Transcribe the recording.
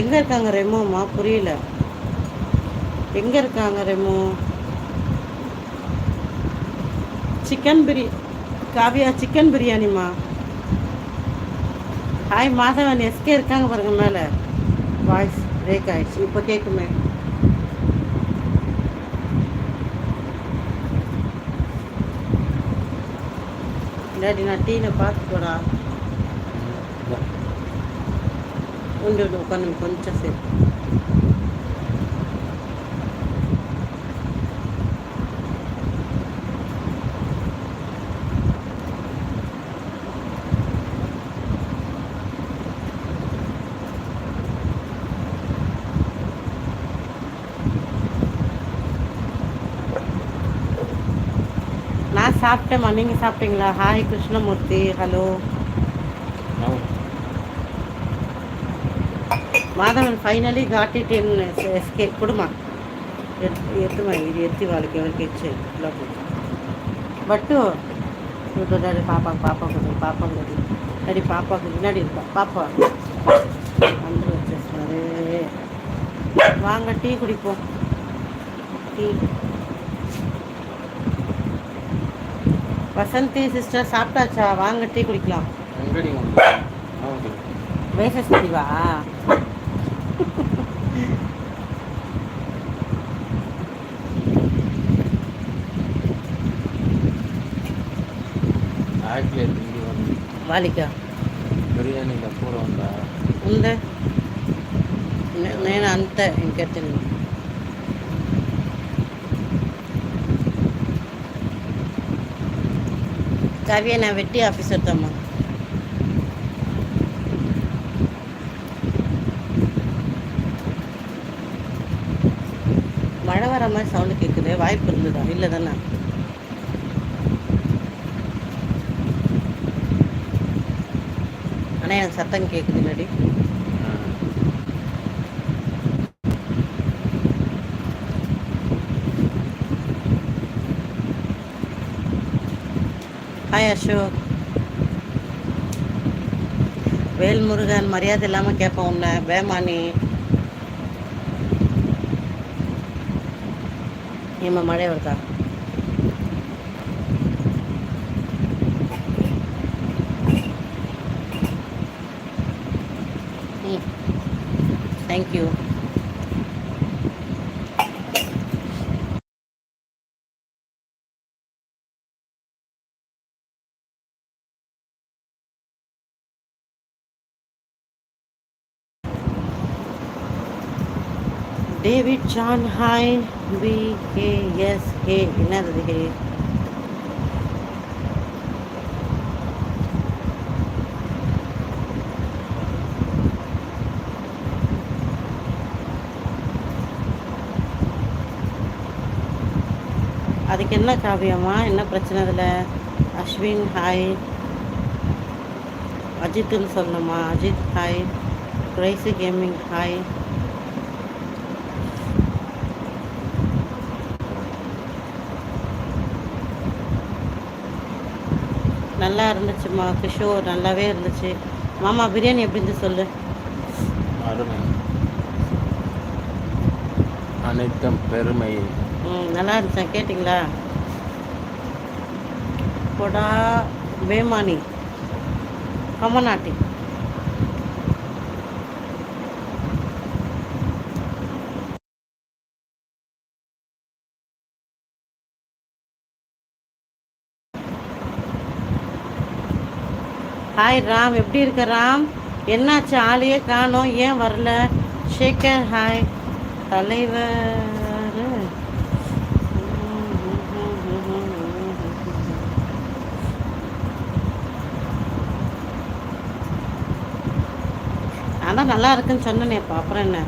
எங்கே இருக்காங்க ரெமோம்மா புரியல. எங்கே இருக்காங்க ரெமோ? சிக்கன் பிரி காவியா சிக்கன் பிரியாணிம்மா ஹாய் மாதவன் எஸ்கே இருக்காங்க பாருங்க மேலே. வாய்ஸ் பிரேக் ஆயிடுச்சு. இப்போ கேட்குமே இல்லாட்டி நான் டீனை பார்த்து போடா உண்டு உண்டு உட்காந்து கொஞ்சம் சரி நான் சாப்பிட்டேம்மா நீங்கள் சாப்பிட்டீங்களா hi Krishnamurthy hello Madhavan finally got it in SK కుడుమా ఎత్తు మరి ఇది ఎత్తి వాళ్ళకి ఎవరికి ఇచ్చేది లోపల బట్ ఇప్పుడు డాడీ పాప పాప కొద్ది పాప కొద్ది డాడీ పాప కొద్ది డాడీ పాప అందరూ వచ్చేస్తున్నారు வாங்க டீ குடிப்போம் டீ வசந்தி சிஸ்டர் சாப்பிட்டாச்சா வாங்க டீ குடிக்கலாம் வெங்கடி வேஷஸ்தீவா ఆక్లేదు బిర్యానీ కూర ఉందా ఉందా నేను అంతే ఇంకా తిన్నా కావ్య నా వెట్టి ఆఫీసర్తో అమ్మా வர மாதிரி சவுண்டு கேட்குது வாய்ப்பு இருந்ததா? இல்லை தானே? ஆனால் எனக்கு சத்தம் கேட்குது இல்லடி ஹாய் அசோக் வேல்முருகன் மரியாதை இல்லாமல் கேட்போம் உன்னை வேமானி ஏம்மா மழை வருதா? ம். Thank you David John hi B என்ன எஸ் ஹே என்னது ஹே அதுக்கு என்ன காவியம்மா? என்ன பிரச்சனை அதில் அஸ்வின் ஹாய் அஜித்துன்னு சொல்லணுமா? அஜித் ஹாய் கிரைஸு கேமிங் ஹாய் நல்லா இருந்துச்சுமா கிஷோர் நல்லாவே இருந்துச்சு. மாமா பிரியாணி எப்படி இருந்து சொல்லு? அருமை. அனைத்தும் பெருமை. ம் நல்லா இருந்துச்சா? கேட்டிங்களா? கொடா வேமானி கமநாட்டி ஹாய் ராம் எப்படி இருக்க ராம் என்னாச்சு? ஆளையே காணோம். ஏன் வரல? ஷேகர் ஹாய் தலைவர். ஆனால் நல்லா இருக்குன்னு சொன்னேனேப்பா. அப்புறம் என்ன?